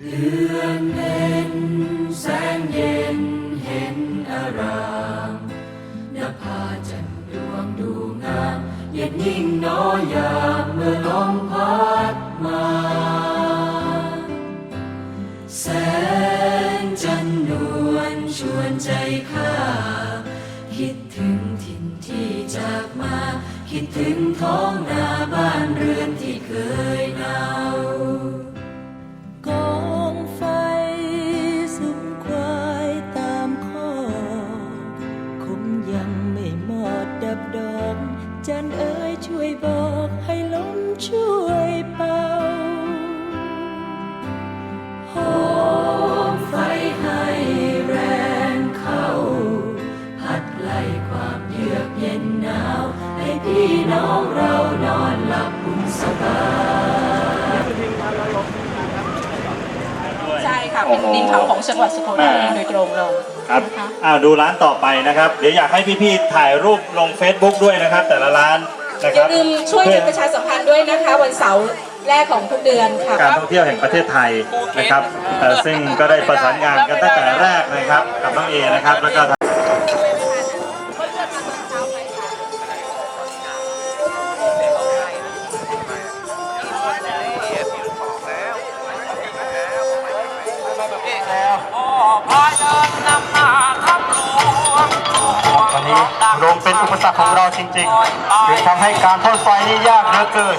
เดือนเพ็ญแสงเย็นเห็นอารามนภาจันดวงดูงามเย็นยิ่งน้อยยามเมื่อลมพัดมา แสงจันนวลชวนใจข้า คิดถึงถิ่นที่จากมา คิดถึงท้องนา ยังไม่หมดดับดอกจันเอ๋ยช่วยบอกให้ลมช่วยเป่าหอมไฟให้แรงเข้า พัดไล่ความเยือกเย็นหนาว ให้พี่น้องเรานอนหลับอุ่นสบาย ใช่ ค่ะ เป็นดินเผาของจังหวัดสุโขทัยเองโดยตรงเลยครับนะคะอ่าดูร้านต่อไปนะครับ เดี๋ยวอยากให้พี่ๆถ่ายรูปลง Facebook ด้วยนะครับ แต่ละร้านนะอครัย่าบลืมช่วยเพื่กัอนประชาสัมพันธ์ด้วยนะคะ วันเสาร์แรกของทุกเดือนค่ะ การท่องเที่ยวแห่งประเทศไทยนะครับเอ่อซึ่งก็ได้ประสานงานกันตั้งแต่แรกนะครับกับน้องเอนะครับแล้วก็ เป็นอุปสรรคของเราจริงๆจึงทำให้การทอดไฟนี่ยากเหลือเกิน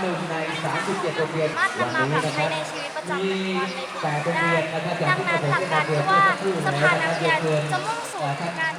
หนึ่งใน 37 โรงเรียนวันนี้นะครับมี8โรงเรียนนะครับจากที่ผมได้นำเรียนเมื่อสักครู่แล้วนะครับเรียนเชิญท่าน